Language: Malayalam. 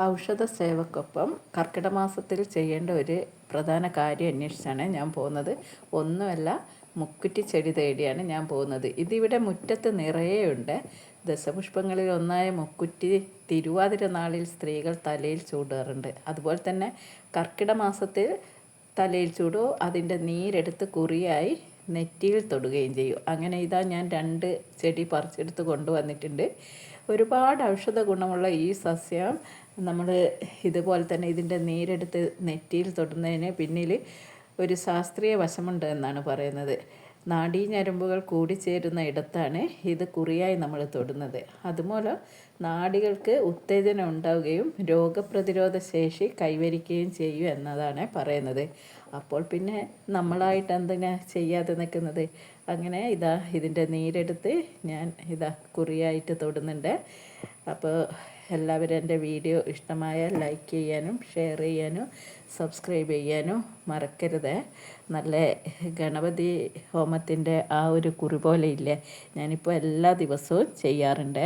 ഔഷധ സേവക്കൊപ്പം കർക്കിടമാസത്തിൽ ചെയ്യേണ്ട ഒരു പ്രധാന കാര്യം അന്വേഷിച്ചാണ് ഞാൻ പോകുന്നത്. ഒന്നുമല്ല മുക്കുറ്റി ചെടി തേടിയാണ് ഞാൻ പോകുന്നത്. ഇതിവിടെ മുറ്റത്ത് നിറയെ ഉണ്ട് ദശപുഷ്പങ്ങളിൽ ഒന്നായ മുക്കുറ്റി തിരുവാതിര നാളിൽ സ്ത്രീകൾ തലയിൽ ചൂടാറുണ്ട്. അതുപോലെ തന്നെ കർക്കിടമാസത്തിൽ തലയിൽ ചൂടോ അതിന്റെ നീരെടുത്ത് കുറിയായി നെറ്റിയിൽ തൊടുകയും ചെയ്യും. അങ്ങനെ ഇതാ ഞാൻ രണ്ട് ചെടി പറിച്ചെടുത്ത് കൊണ്ടുവന്നിട്ടുണ്ട്. ഒരുപാട് ഔഷധ ഗുണമുള്ള ഈ സസ്യം നമ്മൾ ഇതുപോലെ തന്നെ ഇതിന്റെ നീരെടുത്ത് നെറ്റിയിൽ തൊടുന്നതിന് പിന്നിൽ ഒരു ശാസ്ത്രീയ വശമുണ്ട് എന്നാണ് പറയുന്നത്. നാഡീ ഞരമ്പുകൾ കൂടിച്ചേരുന്ന ഇടത്താണ് ഇത് കുറിയായി നമ്മൾ തൊടുന്നത്. അതുമൂലം നാഡികൾക്ക് ഉത്തേജനം ഉണ്ടാവുകയും രോഗപ്രതിരോധ ശേഷി കൈവരിക്കുകയും ചെയ്യും എന്നതാണ് പറയുന്നത്. അപ്പോൾ പിന്നെ നമ്മളായിട്ട് എന്തിനാ ചെയ്യാതെ നിൽക്കുന്നത്? അങ്ങനെ ഇതാ ഇതിന്റെ നീരെടുത്ത് ഞാൻ ഇതാ കുറിയായിട്ട് തൊടുന്നുണ്ട്. അപ്പോൾ എല്ലാവരും എന്റെ വീഡിയോ ഇഷ്ടമായാൽ ലൈക്ക് ചെയ്യാനും ഷെയർ ചെയ്യാനും സബ്സ്ക്രൈബ് ചെയ്യാനും മറക്കരുത്. നല്ല ഗണപതി ഹോമത്തിന്റെ ആ ഒരു കുറി പോലെ ഇല്ലേ? ഞാനിപ്പോൾ എല്ലാ ദിവസവും ചെയ്യാറുണ്ട്.